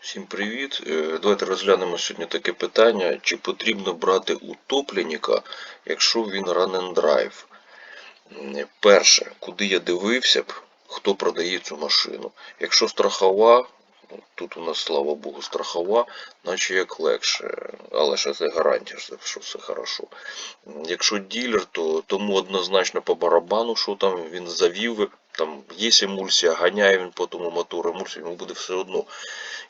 Всім привіт. Е, Давайте розглянемо сьогодні таке питання, чи потрібно брати утопленника, якщо він run and drive. Перше, куди я дивився б, хто продає цю машину. Якщо страхова, ну, тут у нас, слава Богу, страхова, наче як легше, але ж це гарантія, що все хорошо. Якщо ділер, то тому однозначно по барабану, що там він завів, там є емульсія, ганяє він по тому мотору, емульсія, йому буде все одно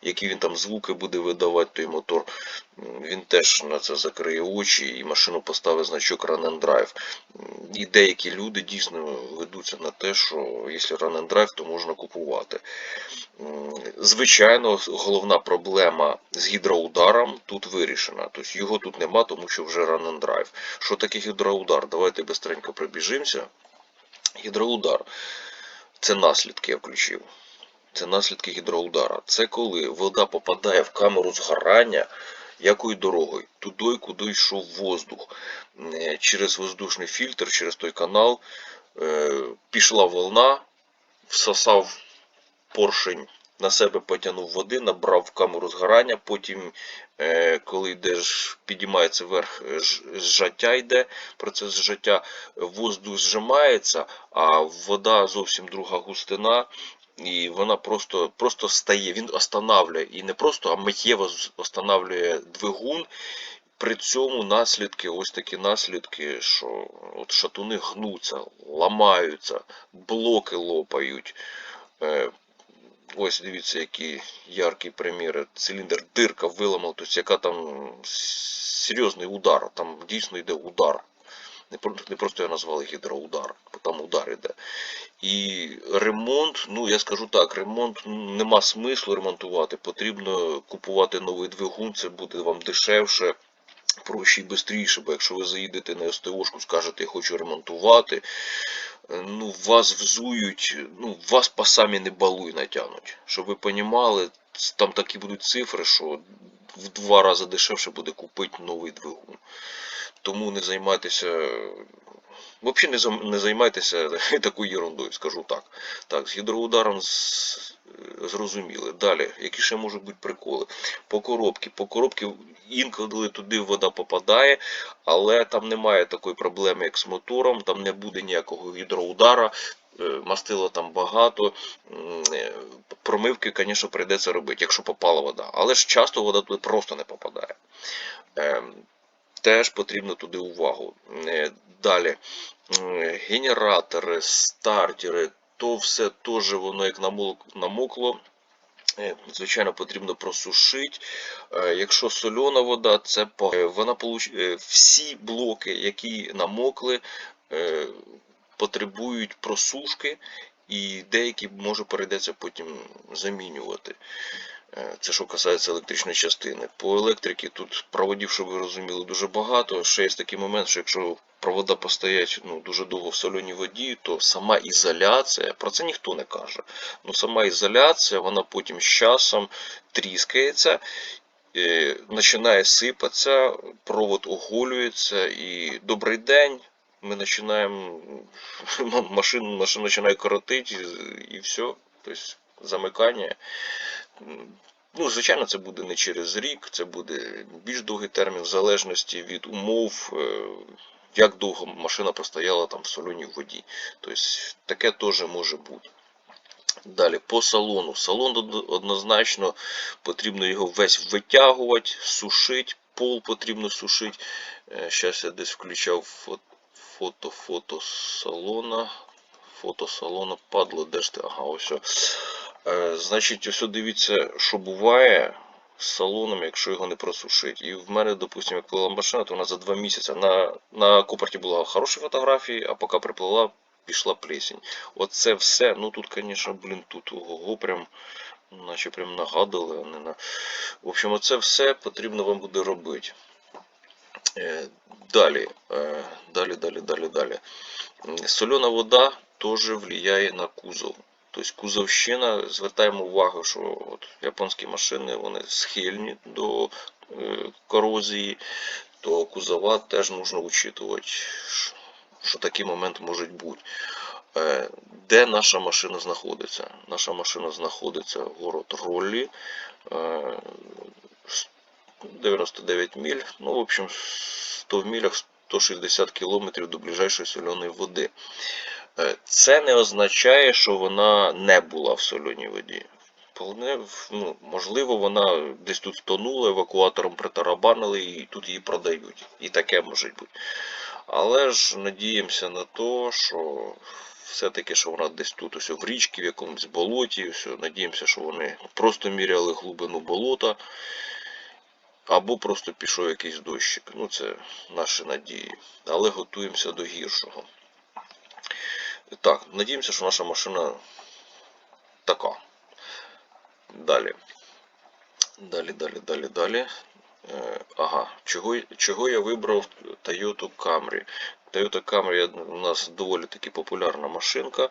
які він там звуки буде видавати той мотор, він теж на це закриє очі і машину поставить значок Run and Drive. І деякі люди дійсно ведуться на те, що якщо Run and Drive, то можна купувати. Звичайно, головна проблема з гідроударом тут вирішена. Тобто його тут нема, тому що вже Run and Drive. Що таке гідроудар? Давайте бистренько пробіжимося. Гідроудар це наслідки я включив. Це наслідки гідроудара. Це коли вода попадає в камеру згорання, якою дорогою? Туди, куди йшов воздух. Е, Через воздушний фільтр, через той канал е, пішла волна, всосав поршень, на себе потягнув води, набрав в камеру згорання, потім, е, коли йдеш, підіймається вверх, е, зжаття йде, процес зжаття, воздух зжимається, а вода зовсім друга густина, і вона просто, просто стає, він останавлює, і не просто, а миттєво останавлює двигун. При цьому наслідки, ось такі наслідки, що от шатуни гнуться, ламаються, блоки лопають. Ось дивіться, які яркі приміри. Циліндр, дирка виламала, тобто яка там серйозний удар, там дійсно йде удар. Не просто його назвали гідроудар, бо там удар іде. І ремонт, ну я скажу так, ремонт нема смислу ремонтувати. Потрібно купувати новий двигун, це буде вам дешевше, проще і швидше. Бо якщо ви заїдете на СТОшку, скажете, я хочу ремонтувати, ну вас взують, ну вас по самі не балуй натягнуть. Щоб ви понімали, там такі будуть цифри, що в два рази дешевше буде купити новий двигун. Тому не займайтеся. Взагалі не, займайтеся такою ерундою, скажу так. Так, з гідроударом зрозуміли. Далі, які ще можуть бути приколи? По коробці. По коробці інколи туди вода попадає, але там немає такої проблеми, як з мотором, там не буде ніякого гідроудара, е, мастила там багато. е, Промивки, звісно, прийдеться робити, якщо попала вода. Але ж часто вода туди просто не попадає. Ем, Теж потрібно туди увагу. Е, Далі. Генератори, стартери, то все теж воно як намокло. Е, Звичайно, потрібно просушити. Е, Якщо сольона вода, це е, вона получ... всі блоки, які намокли, потребують просушки, і деякі може перейдеться потім замінювати. Е, Це що касається електричної частини. По електриці тут проводів, щоб ви розуміли, дуже багато. Ще є такий момент, що якщо провода постоять ну, дуже довго в соленій воді, то сама ізоляція, про це ніхто не каже. Ну сама ізоляція, вона потім з часом тріскається, е, починає сипатися, провод оголюється і добрий день. Ми починаємо машину, починає коротити і, і все. Тобто замикання. Ну, звичайно, це буде не через рік, це буде більш довгий термін, в залежності від умов, е, як довго машина простояла там в соленій воді. Тобто таке теж може бути. Далі по салону. Салон однозначно потрібно його весь витягувати, сушити, пол потрібно сушити. Зараз я десь включав фото, фото салона. Фото салона, падло, де ж ти? Ага, ось. Е, Значить, ось дивіться, що буває з салоном, якщо його не просушить. І в мене, допустимо, як плила машина, то вона за два місяці на, на купорті була хороші фотографії, а поки приплила, пішла плесень. Оце все, ну тут, звісно, блін, тут ого, прям, наче прям нагадали, не на. В общем, оце все потрібно вам буде робити. Е, Далі, е, далі, далі, далі, далі. Сольона вода теж впливає на кузов. Тобто кузовщина, звертаємо увагу, що от японські машини вони схильні до е, корозії, то кузова теж потрібно учитувати, що- такий момент може бути. Е, Де наша машина знаходиться? Наша машина знаходиться в город Роллі. е, 99 міль. Ну, в общем, 100 в мілях 160 кілометрів до ближайшої соляної води. Е, Це не означає, що вона не була в соленій воді. Ну, можливо, вона десь тут тонула, евакуатором притарабанили і тут її продають. І таке може бути. Але ж надіємося на те, що все-таки, що вона десь тут ось в річці, в якомусь болоті, все, надіємося, що вони просто міряли глибину болота, або просто пішов якийсь дощик. Ну, це наші надії. Але готуємося до гіршого. Так, надіємося, що наша машина така. Далі. Далі, далі, далі, далі. Е, ага, чого, чого я вибрав Toyota Camry? Toyota Camry у нас доволі таки популярна машинка.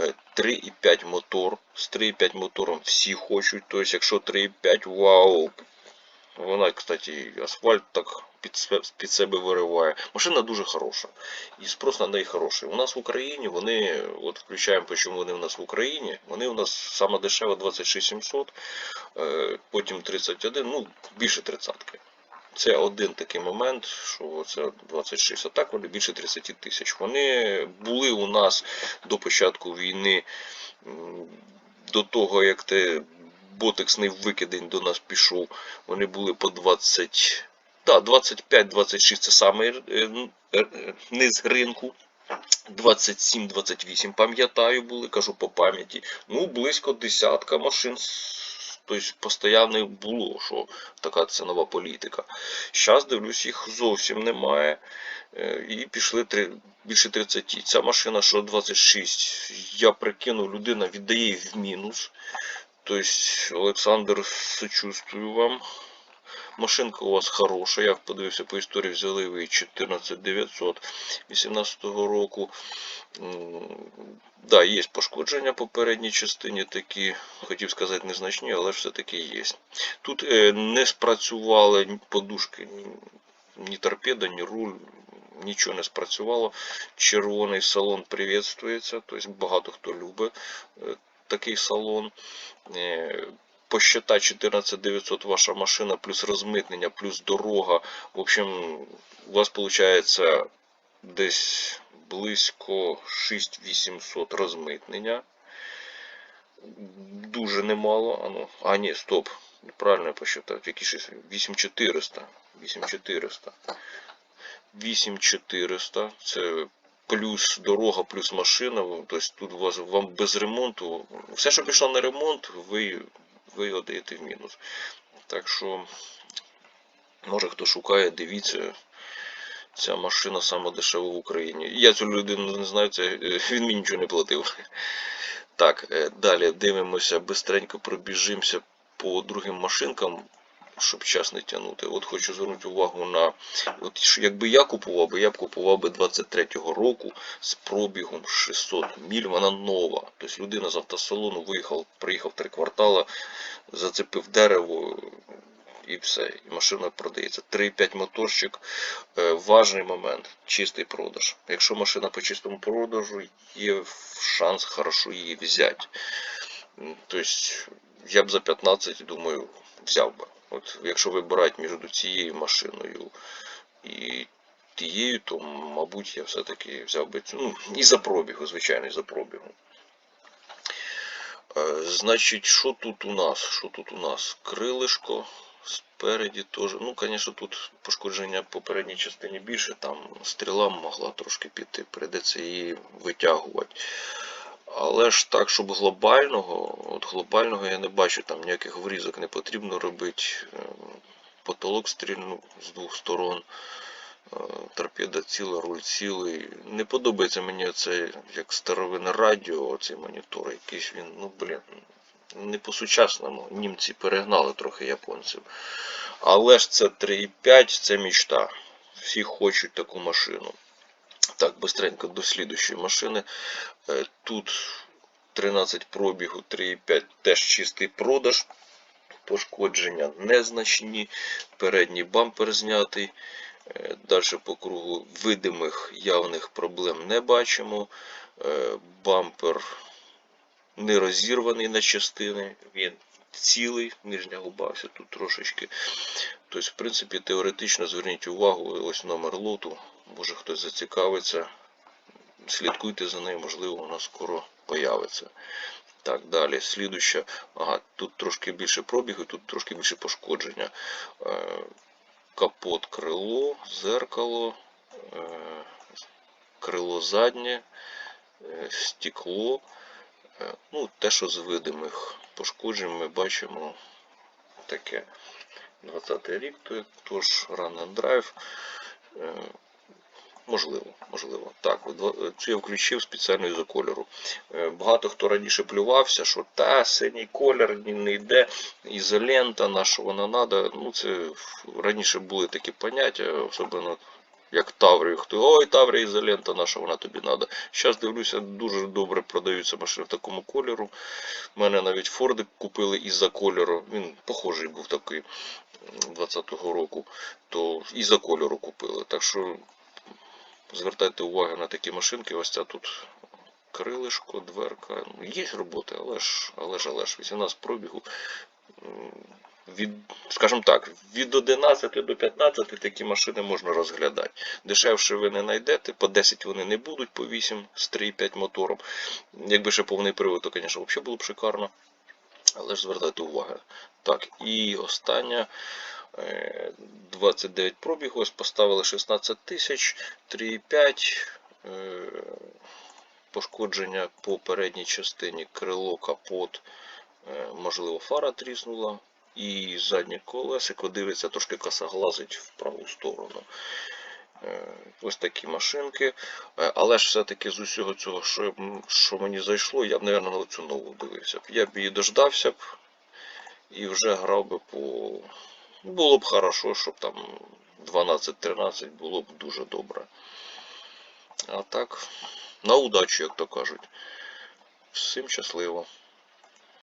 Е, 3,5 мотор. З 3,5 мотором всі хочуть. Тобто, якщо 3,5, вау. Вона, кстати, асфальт так під, під себе вириває. Машина дуже хороша. І спрос на неї хороший. У нас в Україні вони, от включаємо, чому вони у нас в Україні. Вони у нас саме дешева 26700, е, потім 31, ну більше 30. Це один такий момент, що це 26, а так вони більше 30 тисяч. Вони були у нас до початку війни, до того як те ботексний викидень до нас пішов, вони були по 20. Так, 25-26 це саме низ ринку. 27-28, пам'ятаю, були, кажу по пам'яті. Ну, близько десятка машин. Тобто постійно було, що така цінова політика. Зараз дивлюсь, їх зовсім немає. Е, І пішли три, більше 30. Ця машина, що 26, я прикинув, людина віддає в мінус. Тобто, Олександр, сочувствую вам. Машинка у вас хороша. Я подивився по історії, взяли ви 14900 18 року. Да, є пошкодження по передній частині такі, хотів сказати, незначні, але все-таки є. Тут е, не спрацювали подушки, ні, торпеда, ні руль, нічого не спрацювало. Червоний салон приветствується, тобто багато хто любить е, такий салон. Е, Посчита 14900 ваша машина, плюс розмитнення, плюс дорога. В общем, у вас виходить десь близько 6800 розмитнення. Дуже немало. А, ну, а ні, стоп. Неправильно я посчитав. Які 6? 8400. 8400. 8400. Це плюс дорога, плюс машина. Тобто тут у вас вам без ремонту. Все, що пішло на ремонт, ви, ви його даєте в мінус. Так що, може хто шукає, дивіться. Ця машина саме дешева в Україні. Я цю людину не знаю, це, е, він мені нічого не платив. Так, е, далі дивимося, бистренько пробіжимося по другим машинкам, щоб час не тягнути. От хочу звернути увагу на. От якби я купував би, я б купував би 23-го року з пробігом 600 міль, вона нова. Тобто людина з автосалону виїхав, приїхав три квартала, зацепив дерево. І все, і машина продається. 3,5 моторчик. Е, важний момент чистий продаж. Якщо машина по чистому продажу, є шанс хорошо її взяти. Тобто я б за 15, думаю, взяв би. От якщо вибирати між цією машиною і тією, то, мабуть, я все-таки взяв би цю. Ну, і за пробігу, звичайно, і за пробігу. Е, Значить, що тут у нас? Що тут у нас? Крилишко. Спереді теж. Ну, звісно, тут пошкодження по передній частині більше, там стріла могла трошки піти, прийдеться її витягувати. Але ж так, щоб глобального, от глобального я не бачу, там ніяких врізок не потрібно робити. Е, Потолок стрільнув з двох сторон. Е, Торпеда ціла, руль цілий. Не подобається мені це як старовинне радіо, цей монітор. Якийсь він, ну блін, не по-сучасному. Німці перегнали трохи японців. Але ж це 3,5, це мічта. Всі хочуть таку машину. Так, быстренько до слідущої машини. Е, Тут 13 пробігу, 3,5 теж чистий продаж. Пошкодження незначні. Передній бампер знятий. Далі по кругу видимих явних проблем не бачимо. Е, Бампер не розірваний на частини, він цілий, нижня губа все тут трошечки. Тобто, в принципі, теоретично зверніть увагу, ось номер лоту, може хтось зацікавиться. Слідкуйте за нею, можливо, вона скоро появиться. Так, далі. Слідуюча. Ага, тут трошки більше пробігу, тут трошки більше пошкодження. Е, Капот, крило, зеркало, е, крило заднє, е, стекло. Ну, те, що з видимих пошкоджень ми бачимо таке. 20-й рік, тож Run and Drive. Можливо, можливо. Так, це я включив спеціально із-за кольору. Е, Багато хто раніше плювався, що та синій колір не йде, ізолента, на що вона треба. Ну, це раніше були такі поняття, особливо як Таврію. Хто ой, Таврія ізолента, на що вона тобі треба. Зараз дивлюся, дуже добре продаються машини в такому кольору. У мене навіть Форди купили із-за кольору. Він похожий був такий м, 20-го року, то із-за кольору купили. Так що звертайте увагу на такі машинки. Ось ця тут крилишко, дверка. Ну, Є роботи, але ж, але ж, але ж, 18 пробігу. Від, скажімо так, від 11 до 15 такі машини можна розглядати. Дешевше ви не знайдете, по 10 вони не будуть, по 8 з 3,5 мотором. Якби ще повний привод, то, звісно, взагалі було б шикарно. Але ж звертайте увагу. Так, і остання. Е, 29 пробігу, ось поставили 16 тисяч, 3,5 е, пошкодження по передній частині, крило, капот, е, можливо, фара тріснула. І заднє колесико дивиться, трошки косоглазить в праву сторону. Е, Ось такі машинки. Е, Але ж все-таки з усього цього, що, що мені зайшло, я б, мабуть, на цю нову дивився б. Я б її дождався б і вже грав би по. Було б хорошо, щоб там 12-13 було б дуже добре. А так, на удачу, як то кажуть. Всім щасливо.